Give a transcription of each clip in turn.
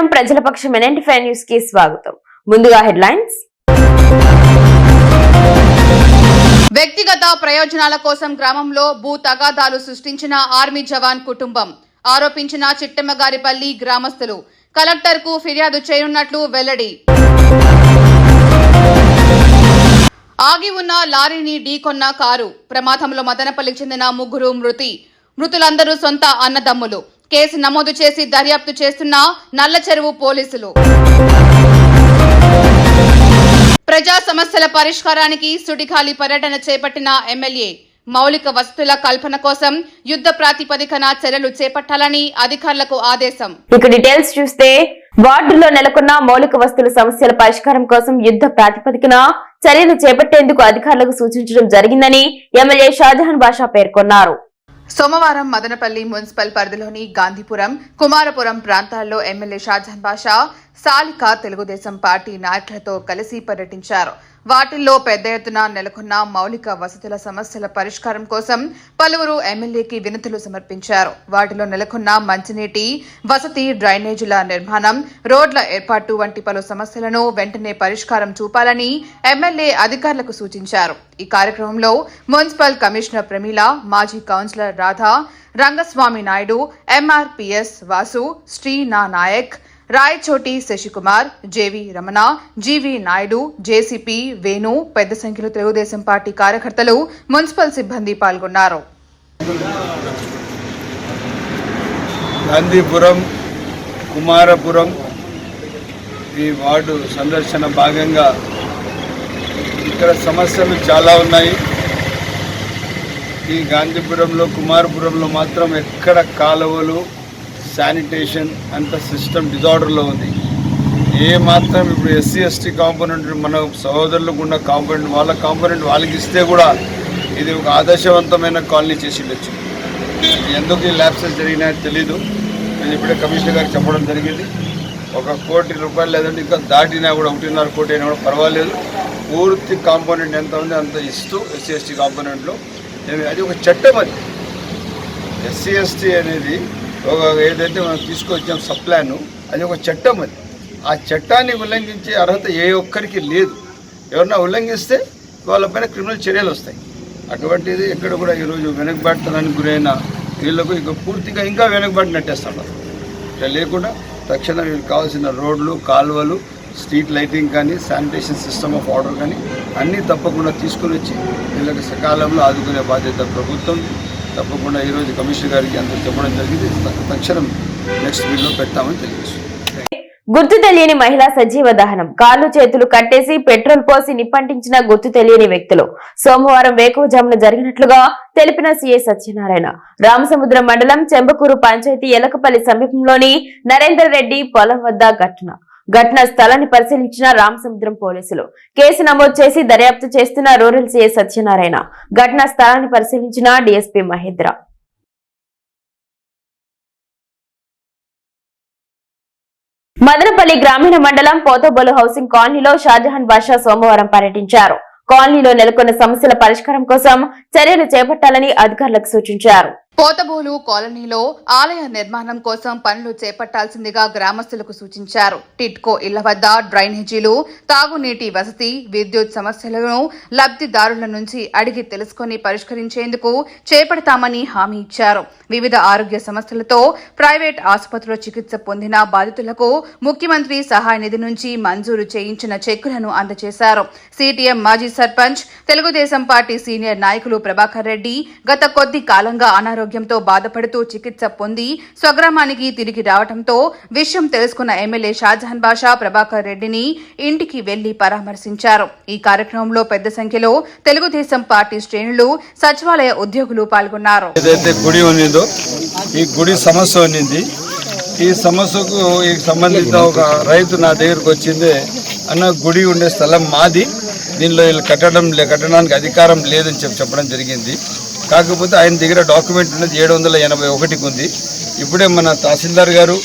మధ్యాహ్నం ప్రజల పక్షం ఫైవ్ న్యూస్కి స్వాగతం. ముందుగా హెడ్లైన్స్. వ్యక్తిగత ప్రయోజనాల కోసం గ్రామంలో భూ తగాదాలు సృష్టించిన ఆర్మీ జవాన్ కుటుంబం ఆరోపించిన చిట్టమ్మగారిపల్లి గ్రామస్తులు కలెక్టర్కు ఫిర్యాదు చేయనున్నట్లు వెల్లడి. ఆగి ఉన్న లారీని ఢీకొన్న కారు ప్రమాదంలో మదనపల్లికి చెందిన ముగ్గురు మృతి. మృతులందరూ సొంత అన్నదమ్ములు. కేసు నమోదు చేసి దర్యాప్తు చేస్తున్న నల్ల చెరువు పోలీసులు. ప్రజా సమస్యల పరిష్కారానికి సుడిగాలి పర్యటన చేపట్టిన ఎమ్మెల్యే మౌలిక వసతుల కల్పన కోసం యుద్ధ ప్రాతిపదికన చర్యలు చేపట్టాలని అధికారులకు ఆదేశం. ఇక డీటెయిల్స్ చూస్తే వార్డులో నెలకొన్న మౌలిక వస్తువుల సమస్యల పరిష్కారం కోసం యుద్ధ ప్రాతిపదికన చర్యలు చేపట్టేందుకు అధికారులకు సూచించడం జరిగిందని ఎమ్మెల్యే షాజహాన్ బాషా పేర్కొన్నారు. సోమవారం మదనపల్లి మున్సిపల్ పరిధిలోని గాంధీపురం కుమారపురం ప్రాంతాల్లో ఎమ్మెల్యే షాజహాన్ బాషా సాలిక తెలుగుదేశం పార్టీ నాయకులతో కలిసి పర్యటించారు. వాటిల్లో పెద్ద ఎత్తున నెలకొన్న మౌలిక వసతుల సమస్యల పరిష్కారం కోసం పలువురు ఎమ్మెల్యేకి వినతులు సమర్పించారు. వాటిలో నెలకొన్న మంచినీటి వసతి డ్రైనేజీల నిర్మాణం రోడ్ల ఏర్పాటు వంటి పలు సమస్యలను వెంటనే పరిష్కారం చూపాలని ఎమ్మెల్యే అధికారులకు సూచించారు. ఈ కార్యక్రమంలో మున్సిపల్ కమిషనర్ ప్రమీల మాజీ councillor Radha Rangaswamy Naidu MRPS Vasu Srina Nayak Rayachoti Sasikumar JV Ramana GV Naidu JCP Venu పెద్ద సంఖ్యలో తెలుగుదేశం పార్టీ కార్యకర్తలు మున్సిపల్ సిబ్బంది పాల్గొన్నారు. గాంధీపురం కుమారపురం ఈ వార్డు సందర్శన భాగంగా ఇక్కడ సమస్యలు చాలా ఉన్నాయి. ఈ గాంధీపురంలో కుమారపురంలో మాత్రం ఎక్కడ కాలువలు శానిటేషన్ అంత సిస్టమ్ డిజార్డర్లో ఉంది. ఏ మాత్రం ఇప్పుడు ఎస్సీ ఎస్టీ కాంపోనెంట్ మన సహోదరులకు ఉన్న కాంపోనెంట్ వాళ్ళ కాంపోనెంట్ వాళ్ళకి ఇస్తే కూడా ఇది ఒక ఆదర్శవంతమైన కాలనీ చేసి ఉండొచ్చు. ఎందుకు ఈ ల్యాబ్సెస్ జరిగినాయో తెలీదు. నేను ఇప్పుడే కమిషనర్ గారికి చెప్పడం జరిగింది. ఒక కోటి రూపాయలు లేదంటే ఇంకా దాటినా కూడా ఒకటిన్నర కోటి అయినా కూడా పర్వాలేదు. పూర్తి కాంపోనెంట్ ఎంత ఉంది అంత ఇస్తూ ఎస్సీ ఎస్టీ కాంపోనెంట్లో. అది ఒక చట్టం అది. ఎస్సీ ఎస్టీ అనేది ఏదైతే మనం తీసుకొచ్చాం సప్లాను అది ఒక చట్టం అది. ఆ చట్టాన్ని ఉల్లంఘించే అర్హత ఏ ఒక్కరికి లేదు. ఎవరన్నా ఉల్లంఘిస్తే వాళ్ళపైన క్రిమినల్ చర్యలు వస్తాయి. అటువంటిది ఎక్కడ కూడా ఈరోజు వెనకబడతానికి గురైన వీళ్ళకు ఇక పూర్తిగా ఇంకా వెనకబడి నెట్టేస్తున్నారు ఇట్లా లేకుండా తక్షణం వీళ్ళకి కావాల్సిన రోడ్లు కాలువలు స్ట్రీట్ లైటింగ్ కానీ శానిటేషన్ సిస్టమ్ ఆఫ్ ఆర్డర్ కానీ అన్నీ తప్పకుండా తీసుకుని వచ్చి వీళ్ళకి సకాలంలో ఆదుకునే బాధ్యత ప్రభుత్వం తప్పకుండా ఈరోజు కమిషనర్ గారికి అందరూ చెప్పడం జరిగింది. తక్షణం నెక్స్ట్ బిల్లో పెడతామని తెలియజేస్తుంది గుర్తు తెలియని మహిళా సజీవ దహనం. కాళ్ళు చేతులు కట్టేసి పెట్రోల్ పోసి నిప్పంటించిన గుర్తు తెలియని వ్యక్తులు. సోమవారం వేకువజామున జరిగినట్లుగా తెలిపిన సీఏ సత్యనారాయణ. రామసముద్రం మండలం చెంబకూరు పంచాయతీ ఎలకపల్లి సమీపంలోని నరేందర్ రెడ్డి పొలం వద్ద ఘటన. ఘటనా స్థలాన్ని పరిశీలించిన రామసముద్రం పోలీసులు. కేసు నమోదు చేసి దర్యాప్తు చేస్తున్న రూరల్ సీఐ సత్యనారాయణ. ఘటనా స్థలాన్ని పరిశీలించిన డీఎస్పీ మహేంద్ర. మదనపల్లి గ్రామీణ మండలం పోతోబోలు హౌసింగ్ కాలనీలో షాజహాన్ బాషా సోమవారం పర్యటించారు. కాలనీలో నెలకొన్న సమస్యల పరిష్కారం కోసం చర్యలు చేపట్టాలని అధికారులకు సూచించారు. కోతబోలు కాలనీలో ఆలయ నిర్మాణం కోసం పనులు చేపట్టాల్సిందిగా గ్రామస్తులకు సూచించారు. టిట్కో ఇళ్ళ వద్ద డ్రైనేజీలు తాగునీటి వసతి విద్యుత్ సమస్యలను లబ్ధిదారుల నుంచి అడిగి తెలుసుకుని పరిష్కరించేందుకు చేపడతామని హామీ ఇచ్చారు. వివిధ ఆరోగ్య సమస్యలతో ప్రైవేట్ ఆసుపత్రిలో చికిత్స పొందిన బాధితులకు ముఖ్యమంత్రి సహాయ నిధి నుంచి మంజూరు చేయించిన చెక్కులను అందజేశారు. సిటిఎం మాజీ సర్పంచ్ తెలుగుదేశం పార్టీ సీనియర్ నాయకులు ప్రభాకర్ రెడ్డి గత కొద్ది కాలంగా అనారోగ్యంతో బాధపడుతూ చికిత్స పొంది స్వగ్రామానికి తిరిగి రావడంతో విషయం తెలుసుకున్న ఎమ్మెల్యే షాజహాన్ బాషా ప్రభాకర్ రెడ్డిని ఇంటికి వెళ్ళి పరామర్శించారు. ఈ కార్యక్రమంలో పెద్ద సంఖ్యలో తెలుగుదేశం పార్టీ శ్రేణులు సచివాలయ ఉద్యోగులు పాల్గొన్నారు. ఏదైతే గుడి ఉన్నదో ఈ గుడి సమస్య ఉన్నింది. ఈ సమస్యకు ఈ సంబంధిత ఒక రైతు నా దగ్గరకు వచ్చింది అన్న గుడి ఉండే స్థలం మాది. దీనిలో వీళ్ళు కట్టడం కట్టడానికి అధికారం లేదని చెప్పి చెప్పడం జరిగింది. కాకపోతే ఆయన దగ్గర డాక్యుమెంట్ ఉన్నది ఏడు వందల ఎనభై ఒకటికి ఉంది ఇప్పుడే మన తహసీల్దార్ గారు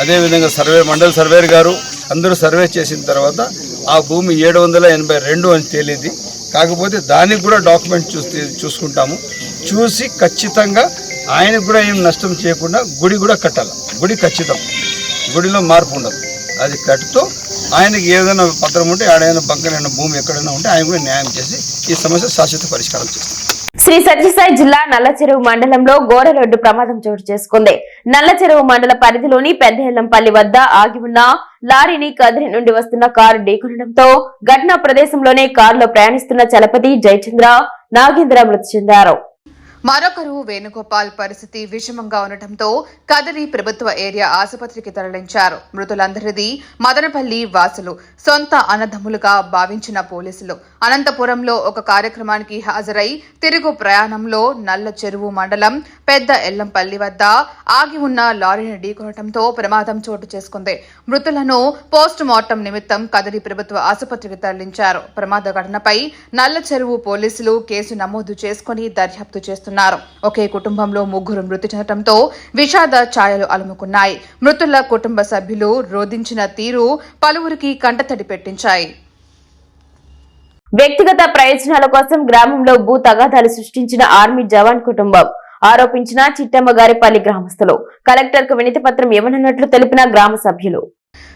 అదేవిధంగా సర్వే మండల సర్వేర్ గారు అందరూ సర్వే చేసిన తర్వాత ఆ భూమి ఏడు వందల ఎనభై రెండు అని తేలింది. కాకపోతే దానికి కూడా డాక్యుమెంట్ చూస్తే చూసుకుంటాము. చూసి ఖచ్చితంగా ఆయనకు కూడా ఏం నష్టం చేయకుండా గుడి కూడా కట్టాలి. గుడి ఖచ్చితం. గుడిలో మార్పు ఉండదు. అది కట్టుతూ ఆయనకి ఏదైనా పత్రం ఉంటే ఆడైనా బంకనైనా భూమి ఎక్కడైనా ఉంటే ఆయన కూడా న్యాయం చేసి ఈ సమస్య శాశ్వత పరిష్కారం చేస్తాం. శ్రీ సత్యసాయి జిల్లా నల్లచెరువు మండలంలో ఘోరరోడ్డు ప్రమాదం చోటు చేసుకుంది. నల్లచెరువు మండల పరిధిలోని పెద్దహెల్లంపల్లి వద్ద ఆగి ఉన్న లారీని కదిరి నుండి వస్తున్న కారు ఢీకొనడంతో ఘటనా ప్రదేశంలోనే కారులో ప్రయాణిస్తున్న చలపతి జయచంద్ర నాగేంద్ర మృతి చెందారు. మరొకరు వేణుగోపాల్ పరిస్థితి విషమంగా ఉండటంతో కదిరి ప్రభుత్వ ఏరియా ఆసుపత్రికి తరలించారు. మృతులందరిది మదనపల్లి వాసులు. సొంత అన్నదమ్ములుగా భావించిన పోలీసులు. అనంతపురంలో ఒక కార్యక్రమానికి హాజరై తిరుగు ప్రయాణంలో నల్ల చెరువు మండలం పెద్ద ఎల్లంపల్లి వద్ద ఆగి ఉన్న లారీని ఢీకొనడంతో ప్రమాదం చోటు చేసుకుంది. మృతులను పోస్ట్ మార్టం నిమిత్తం కదిరి ప్రభుత్వ ఆసుపత్రికి తరలించారు. ప్రమాద ఘటనపై నల్ల చెరువు పోలీసులు కేసు నమోదు చేసుకుని దర్యాప్తు చేస్తున్నారు. ఒకే కుటుంబంలో ముగ్గురు మృతి చెందడంతో విషాద ఛాయలు అలుముకున్నాయి. మృతుల కుటుంబ సభ్యులు రోధించిన తీరు పలువురికి కంటతడి పెట్టించాయి. వ్యక్తిగత ప్రయోజనాల కోసం గ్రామంలో భూ తగాదాలు సృష్టించిన ఆర్మీ జవాన్ కుటుంబం ఆరోపించిన చిట్టమ్మ గారిపల్లి గ్రామస్తులు. కలెక్టర్కు వినతి పత్రం ఇవ్వనున్నట్లు తెలిపిన గ్రామ సభ్యులు.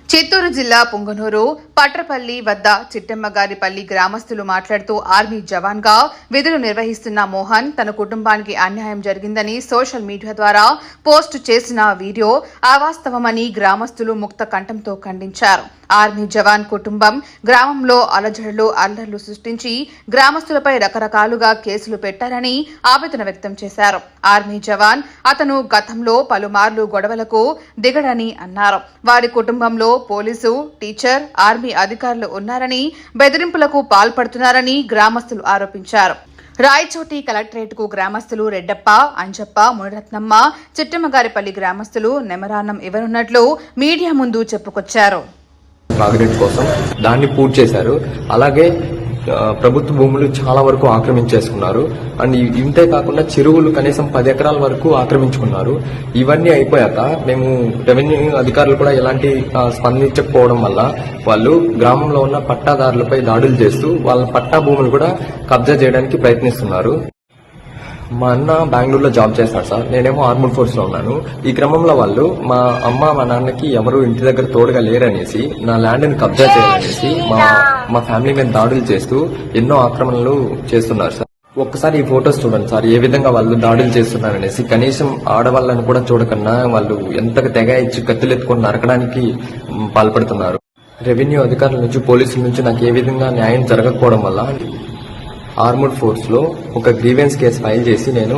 చిత్తూరు జిల్లా పుంగనూరు పట్రపల్లి వద్ద చిట్టమ్మగారిపల్లి గ్రామస్తులు మాట్లాడుతూ ఆర్మీ జవాన్గా విధులు నిర్వహిస్తున్న మోహన్ తన కుటుంబానికి అన్యాయం జరిగిందని సోషల్ మీడియా ద్వారా పోస్ట్ చేసిన వీడియో అవాస్తవమని గ్రామస్తులు ముక్త కంఠంతో ఖండించారు. ఆర్మీ జవాన్ కుటుంబం గ్రామంలో అలజడులు అల్లర్లు సృష్టించి గ్రామస్తులపై రకరకాలుగా కేసులు పెట్టారని ఆవేదన వ్యక్తం చేశారు. ఆర్మీ జవాన్ అతను గతంలో పలుమార్లు గొడవలకు దిగడని అన్నారు. వారి కుటుంబంలో పోలీసు టీచర్ ఆర్మీ అధికారులు ఉన్నారని బెదిరింపులకు పాల్పడుతున్నారని గ్రామస్తులు ఆరోపించారు. రాయచోటి కలెక్టరేట్కు గ్రామస్తులు రెడ్డప్ప అంజప్ప మునిరత్నమ్మ చిట్టమ్మగారిపల్లి గ్రామస్తులు నెమరాన్నం ఇవ్వనున్నట్లు మీడియా ముందు చెప్పుకొచ్చారు. తాగునీటి కోసం దాన్ని పూర్తి చేశారు. అలాగే ప్రభుత్వ భూములు చాలా వరకు ఆక్రమించేసుకున్నారు. అండ్ ఇంతే కాకుండా చెరువులు కనీసం పది ఎకరాల వరకు ఆక్రమించుకున్నారు. ఇవన్నీ అయిపోయాక మేము రెవెన్యూ అధికారులు కూడా ఎలాంటి స్పందించకపోవడం వల్ల వాళ్ళు గ్రామంలో ఉన్న పట్టాదారులపై దాడులు చేస్తూ వాళ్ళ పట్టా భూములు కూడా కబ్జా చేయడానికి ప్రయత్నిస్తున్నారు. మా అన్న బెంగళూరులో జాబ్ చేస్తాడు సార్. నేనేమో ఆర్మూర్ ఫోర్స్లో ఉన్నాను. ఈ క్రమంలో వాళ్ళు మా అమ్మ మా నాన్నకి ఎవరు ఇంటి దగ్గర తోడుగా లేరనేసి నా ల్యాండ్ని కబ్జా చేయాలనేసి మా మా ఫ్యామిలీ మీద దాడులు చేస్తూ ఎన్నో ఆక్రమణలు చేస్తున్నారు సార్. ఒక్కసారి ఈ ఫొటోస్ చూడండి సార్ ఏ విధంగా వాళ్ళు దాడులు చేస్తున్నారనేసి. కనీసం ఆడవాళ్ళని కూడా చూడకన్నా వాళ్ళు ఎంతగా తెగ ఇచ్చి కత్తులు ఎత్తుకొని నరకడానికి పాల్పడుతున్నారు. రెవెన్యూ అధికారుల నుంచి పోలీసుల నుంచి నాకు ఏ విధంగా న్యాయం జరగకపోవడం వల్ల ఆర్మూడ్ ఫోర్స్లో ఒక గ్రీవెన్స్ కేసు ఫైల్ చేసి నేను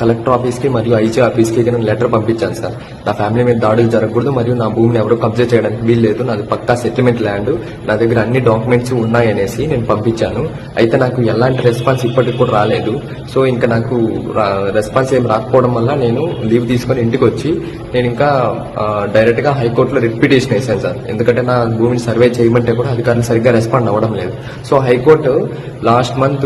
కలెక్టర్ ఆఫీస్కి మరియు ఐజీ ఆఫీస్కి నేను లెటర్ పంపించాను సార్. నా ఫ్యామిలీ మీద దాడులు జరగకూడదు మరియు నా భూమిని ఎవరు కబ్జా చేయడానికి వీల్లేదు. నాది పక్కా సెటిల్మెంట్ ల్యాండ్. నా దగ్గర అన్ని డాక్యుమెంట్స్ ఉన్నాయనేసి నేను పంపించాను. అయితే నాకు ఎలాంటి రెస్పాన్స్ ఇప్పటికి కూడా రాలేదు. సో ఇంకా నాకు రెస్పాన్స్ ఏం రాకపోవడం వల్ల నేను లీవ్ తీసుకొని ఇంటికి వచ్చి నేను ఇంకా డైరెక్ట్గా హైకోర్టులో రిపిటేషన్ వేసాను సార్. ఎందుకంటే నా భూమిని సర్వే చేయమంటే కూడా అధికారులు సరిగ్గా రెస్పాండ్ అవ్వడం లేదు. So high court last month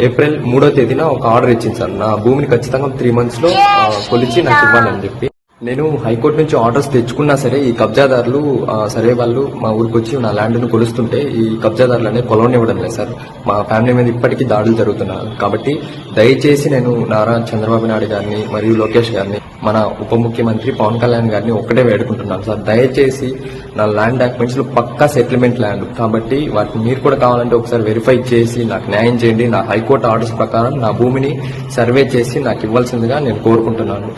April మూడో తేదీన ఒక ఆర్డర్ ఇచ్చింది సార్. నా భూమిని ఖచ్చితంగా త్రీ మంత్స్లో ఆ, కొలిచి నాకు ఇవ్వాలని చెప్పి. నేను హైకోర్టు నుంచి ఆర్డర్స్ తెచ్చుకున్నా సరే ఈ కబ్జాదారులు సరే సర్వే వాళ్ళు మా ఊరికి వచ్చి నా ల్యాండ్ను కొలుస్తుంటే ఈ కబ్జాదారులు అనేది కొలవనివ్వడం లేదు సార్. మా ఫ్యామిలీ మీద ఇప్పటికీ దాడులు జరుగుతున్నారు కాబట్టి దయచేసి నేను నారా చంద్రబాబు నాయుడు గారిని మరియు లోకేష్ గారిని మన ఉప ముఖ్యమంత్రి పవన్ కళ్యాణ్ గారిని ఒక్కటే వేడుకుంటున్నాను సార్. దయచేసి నా land documents pucca settlement land. కాబట్టి వాటిని మీరు కూడా కావాలంటే ఒకసారి వెరిఫై చేసి నాకు న్యాయం చేయండి. నా హైకోర్టు ఆర్డర్స్ ప్రకారం నా భూమిని సర్వే చేసి నాకు ఇవ్వాల్సిందిగా నేను కోరుకుంటున్నాను.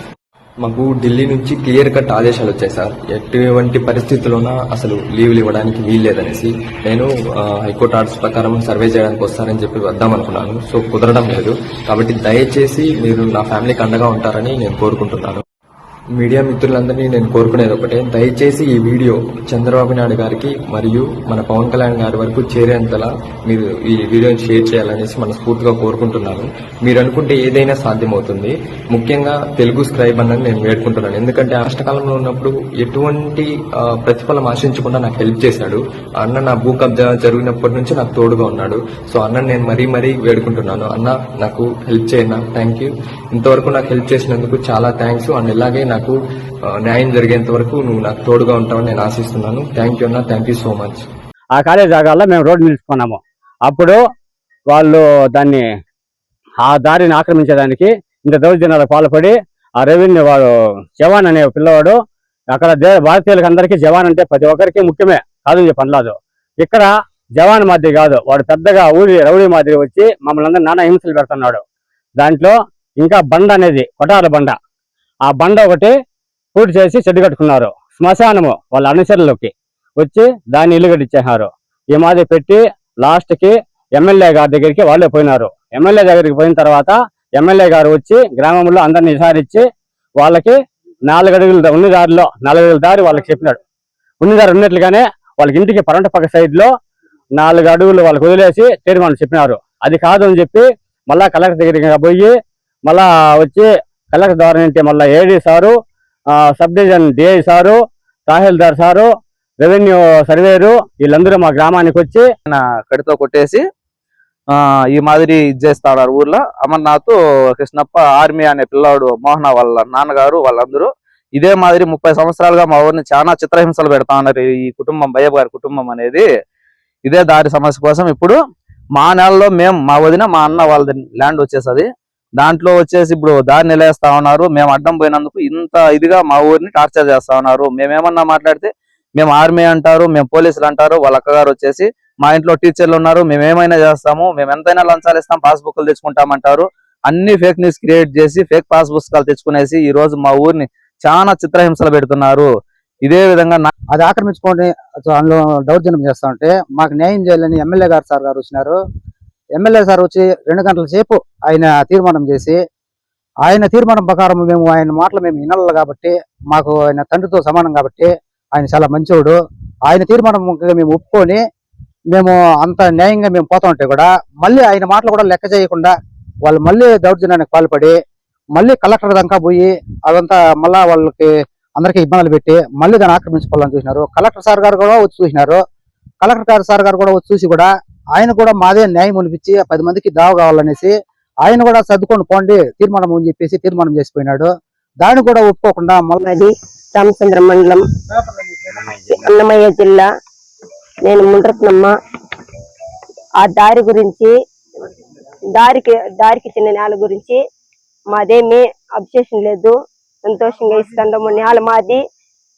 మాకు ఢిల్లీ నుంచి క్లియర్ కట్ ఆదేశాలు వచ్చాయి సార్. ఎటువంటి పరిస్థితుల్లోనా అసలు లీవ్లు ఇవ్వడానికి వీల్లేదనేసి నేను హైకోర్టు ఆర్డర్స్ ప్రకారం సర్వే చేయడానికి వస్తారని చెప్పి వద్దాం అనుకున్నాను. సో కుదరడం లేదు. కాబట్టి దయచేసి మీరు నా ఫ్యామిలీకి అండగా ఉంటారని నేను కోరుకుంటున్నాను. మీడియా మిత్రులందరినీ నేను కోరుకునేది ఒకటే. దయచేసి ఈ వీడియో చంద్రబాబు నాయుడు గారికి మరియు మన పవన్ కళ్యాణ్ గారి వరకు చేరేంతలా మీరు ఈ వీడియోని షేర్ చేయాలనేసి మనస్ఫూర్తిగా కోరుకుంటున్నాను. మీరు అనుకుంటే ఏదైనా సాధ్యమవుతుంది. ముఖ్యంగా తెలుగు స్క్రైబ్ అన్నది నేను వేడుకుంటున్నాను. ఎందుకంటే కష్టకాలంలో ఉన్నప్పుడు ఎటువంటి ప్రతిఫలం ఆశించకుండా నాకు హెల్ప్ చేశాడు. ఆ అన్న నా భూ కబ్జా జరిగినప్పటి నుంచి నాకు తోడుగా ఉన్నాడు. సో అన్న నేను మరీ మరీ వేడుకుంటున్నాను. అన్న నాకు హెల్ప్ చేయన్నా థ్యాంక్ యూ. ఇంతవరకు నాకు హెల్ప్ చేసినందుకు చాలా థ్యాంక్స్. అండ్ ఇలాగే నాకు ఆ, న్యాయం జరిగేంత వరకు నువ్వు నాకు తోడుగా ఉంటావని నేను ఆశిస్తున్నాను. థ్యాంక్ యూ అన్న థ్యాంక్ యూ సో మచ్ ఆ కాలేజ్ జాగాల్లో మేము రోడ్డు నిలుచుకున్నాము. అప్పుడు వాళ్ళు దాన్ని ఆ దారిని ఆక్రమించడానికి ఇంత దౌర్జన్యాలు పాల్పడి ఆ రెవెన్యూ వాడు జవాన్ అనే పిల్లవాడు అక్కడ దే భారతీయులకు అందరికీ జవాన్ అంటే ప్రతి ఒక్కరికి ముఖ్యమే కాదు పనిలాదు ఇక్కడ జవాన్ మాదిరి కాదు వాడు పెద్దగా ఊరి రౌడీ మాదిరి వచ్చి మమ్మల్ని అందరూ నానా హింసలు పెడుతున్నాడు. దాంట్లో ఇంకా బండ అనేది కొటార బండ. ఆ బండ ఒకటి పూర్తి చేసి చెడ్డు కట్టుకున్నారు. శ్మశానము వాళ్ళ అనుచరులకి. వచ్చి దాన్ని ఇల్లు కట్టించేసినారు ఈ మాదిరి పెట్టి లాస్ట్కి ఎమ్మెల్యే గారి దగ్గరికి వాళ్ళే పోయినారు. ఎమ్మెల్యే దగ్గరికి పోయిన తర్వాత ఎమ్మెల్యే గారు వచ్చి గ్రామంలో అందరిని విచారించి వాళ్ళకి నాలుగు అడుగులు ఉన్ని దారిలో నాలుగు అడుగుల దారి వాళ్ళకి చెప్పినాడు. ఉన్ని దారి ఉన్నట్లుగానే వాళ్ళకి ఇంటికి పరంట పక్క సైడ్లో నాలుగు అడుగులు వాళ్ళకి వదిలేసి తీర్మానం చెప్పినారు. అది కాదు అని చెప్పి మళ్ళా కలెక్టర్ దగ్గరికి పోయి మళ్ళా వచ్చి కలెక్టర్ ద్వారా నుంచి మళ్ళీ ఏడీ సారు ఆ, sub division DI sir tahsildar sir revenue surveyor వీళ్ళందరూ మా గ్రామానికి వచ్చి కడితో కొట్టేసి ఆ ఈ మాదిరి ఇది ఊర్లో. అమర్నాథ్ కృష్ణప్ప ఆర్మీ అనే పిల్లవాడు మోహన వాళ్ళ నాన్నగారు వాళ్ళందరూ ఇదే మాదిరి ముప్పై సంవత్సరాలుగా మా ఊరిని చాలా చిత్రహింసలు పెడతా ఉన్నారు. ఈ కుటుంబం భయ్యప్ప గారి కుటుంబం అనేది ఇదే దారి సమస్య కోసం ఇప్పుడు మా నెలలో మేము మా వదిన మా అన్న వాళ్ళ ల్యాండ్ వచ్చేసది. దాంట్లో వచ్చేసి ఇప్పుడు దారి నిలేస్తా ఉన్నారు. మేము అడ్డం పోయినందుకు ఇంత ఇదిగా మా ఊరిని టార్చర్ చేస్తా ఉన్నారు. మేమేమన్నా మాట్లాడితే మేము ఆర్మీ అంటారు మేము పోలీసులు అంటారు వాళ్ళ అక్కగారు వచ్చేసి మా ఇంట్లో టీచర్లు ఉన్నారు. మేము ఏమైనా చేస్తాము మేము ఎంతైనా లంచాలు ఇస్తాం పాస్బుక్లు తెచ్చుకుంటామంటారు. అన్ని ఫేక్ న్యూస్ క్రియేట్ చేసి ఫేక్ పాస్ పుస్తకాలు తెచ్చుకునేసి ఈ రోజు మా ఊరిని చాలా చిత్రహింసలు పెడుతున్నారు. ఇదే విధంగా అది ఆక్రమించుకొని అందులో దౌర్జన్యం చేస్తా ఉంటే మాకు న్యాయం చేయాలని ఎమ్మెల్యే గారు సార్ గారు వచ్చినారు. ఎమ్మెల్యే సార్ వచ్చి రెండు గంటల సేపు ఆయన తీర్మానం చేసి ఆయన తీర్మానం ప్రకారం మేము ఆయన మాటలు మేము వినాలి కాబట్టి మాకు ఆయన తండ్రితో సమానం కాబట్టి ఆయన చాలా మంచివాడు ఆయన తీర్మానం మేము ఒప్పుకొని మేము అంత న్యాయంగా మేము పోతా ఉంటే కూడా మళ్ళీ ఆయన మాటలు కూడా లెక్క చేయకుండా వాళ్ళు మళ్ళీ దౌర్జన్యానికి పాల్పడి మళ్ళీ కలెక్టర్ దాకా పోయి అదంతా మళ్ళా వాళ్ళకి అందరికీ ఇబ్బందులు పెట్టి మళ్ళీ దాన్ని ఆక్రమించుకోవాలని చూసినారు. కలెక్టర్ సార్ గారు కూడా వచ్చి చూసినారు. కలెక్టర్ గారు సార్ గారు కూడా వచ్చి చూసి కూడా ఆయన కూడా మాదే న్యాయం అనిపించి పది మందికి దావ కావాలనేసి ఆయన కూడా సర్దుకొని పోండి తీర్మానం అని చెప్పేసి తీర్మానం చేసిపోయినాడు. దాన్ని కూడా ఒప్పుకోకుండా మళ్ళీ రామచంద్ర మండలం. అన్నమయ్య జిల్లా. నేను ముండ్రత్నమ్మ. ఆ దారి గురించి దారికి దారికి చిన్న నేల గురించి మాదేమి అబ్జెక్షన్ లేదు. సంతోషంగా ఇస్తాము నేల మాది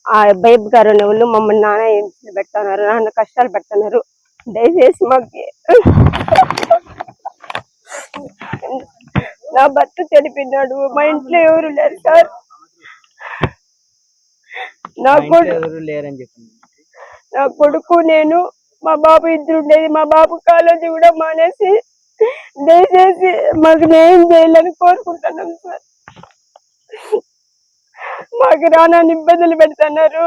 ఆ బైబ్ గారు అనే వాళ్ళు మమ్మల్ని నాన్న ఏం పెడుతున్నారు నాన్న కష్టాలు పెడుతున్నారు. దయచేసి మాకు నా భర్త చనిపోయినాడు. మా ఇంట్లో ఎవరు లేరు సార్. నా కొడుకు నా కొడుకు నేను మా బాబు ఇద్దరు ఉండేది. మా బాబు కాలేజీ కూడా మానేసి దయచేసి మాకు న్యాయం చేయాలని కోరుకుంటున్నాం సార్. మాకు రానని ఇబ్బందులు పెడుతున్నారు.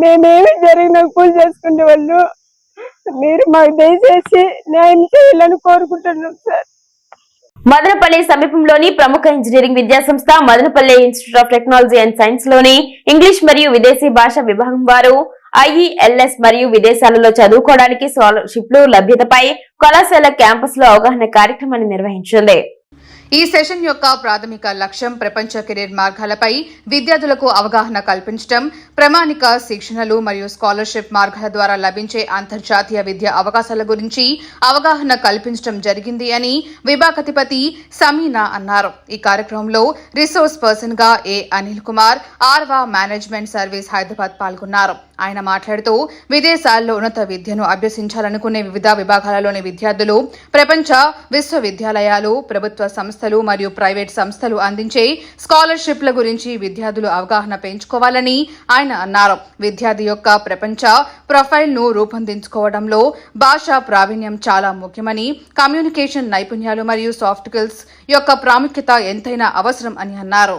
మేమేమి జరిగినా కూల్ చేసుకునే వాళ్ళు మీరు మాకు దయచేసి న్యాయం చేయాలని కోరుకుంటున్నాం సార్. మదనపల్లి సమీపంలోని ప్రముఖ ఇంజనీరింగ్ విద్యాసంస్థ Madanapalle institute of technology and సైన్స్లోని English మరియు విదేశీ భాష విభాగం వారు ఐఈఎల్ఎస్ మరియు విదేశాలలో చదువుకోవడానికి స్కాలర్షిప్లు లభ్యతపై కళాశాల క్యాంపస్లో అవగాహన కార్యక్రమాన్ని నిర్వహించింది. ఈ సెషన్ యొక్క ప్రాథమిక లక్ష్యం ప్రపంచ కెరీర్ మార్గాలపై విద్యార్థులకు అవగాహన కల్పించడం ప్రామాణిక శిక్షణలు మరియు స్కాలర్షిప్ మార్గాల ద్వారా లభించే అంతర్జాతీయ విద్యా అవకాశాల గురించి అవగాహన కల్పించడం జరిగింది అని విభాగధిపతి సమీనా అన్నారు. ఈ కార్యక్రమంలో రిసోర్స్ పర్సన్గా A Anil Kumar ఆర్వా management service Hyderabad పాల్గొన్నారు. ఆయన మాట్లాడుతూ విదేశాల్లో ఉన్నత విద్యను అభ్యసించాలనుకునే వివిధ విభాగాలలోని విద్యార్థులు ప్రపంచ విశ్వవిద్యాలయాలు ప్రభుత్వ సంస్థలు మరియు ప్రైవేట్ సంస్థలు అందించే స్కాలర్షిప్ల గురించి విద్యార్థులు అవగాహన పెంచుకోవాలని ఆయన అన్నారు. విద్యార్థి యొక్క ప్రపంచ ప్రొఫైల్ను రూపొందించుకోవడంలో భాషా ప్రావీణ్యం చాలా ముఖ్యమని కమ్యూనికేషన్ నైపుణ్యాలు మరియు సాఫ్ట్ స్కిల్స్ యొక్క ప్రాముఖ్యత ఎంతైనా అవసరం అని అన్నారు.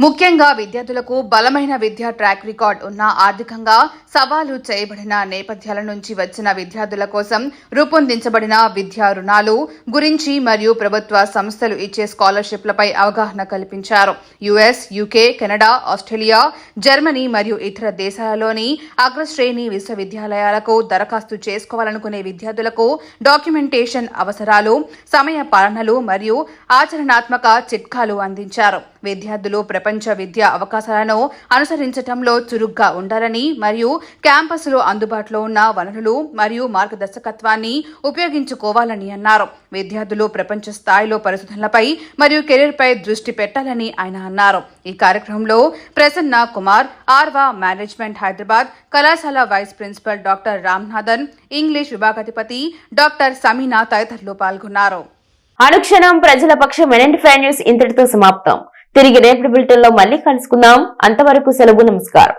ముఖ్యంగా విద్యార్థులకు బలమైన విద్యా ట్రాక్ రికార్డ్ ఉన్న ఆర్థికంగా సవాలు చేయబడిన నేపథ్యాల నుంచి వచ్చిన విద్యార్థుల కోసం రూపొందించబడిన విద్యా రుణాలు గురించి మరియు ప్రభుత్వ సంస్థలు ఇచ్చే స్కాలర్షిప్లపై అవగాహన కల్పించారు. US UK Canada Australia Germany మరియు ఇతర దేశాలలోని అగ్రశ్రేణి విశ్వవిద్యాలయాలకు దరఖాస్తు చేసుకోవాలనుకునే విద్యార్థులకు డాక్యుమెంటేషన్ అవసరాలు సమయ పాలనలు మరియు ఆచరణాత్మక చిట్కాలు అందించారు. విద్యార్థులు ప్రపంచ విద్యా అవకాశాలను అనుసరించటంలో చురుగ్గా ఉండాలని మరియు క్యాంపస్లో అందుబాటులో ఉన్న వనరులు మరియు మార్గదర్శకత్వాన్ని ఉపయోగించుకోవాలని అన్నారు. విద్యార్థులు ప్రపంచ స్థాయిలో పరిశోధనలపై మరియు కెరీర్పై దృష్టి పెట్టాలని ఆయన అన్నారు. ఈ కార్యక్రమంలో ప్రసన్న కుమార్ ఆర్వా మేనేజ్మెంట్ హైదరాబాద్ కళాశాల vice principal doctor Ramnathan English విభాగాధిపతి doctor Sameena తదితరులు పాల్గొన్నారు. అనుక్షణం ప్రజల పక్షం ఫైవ్ న్యూస్ ఇంతటితో సమాప్తం. తిరిగి రేపటి బులెటిన్లో మళ్ళీ కలుసుకుందాం. అంతవరకు సెలవు నమస్కారం.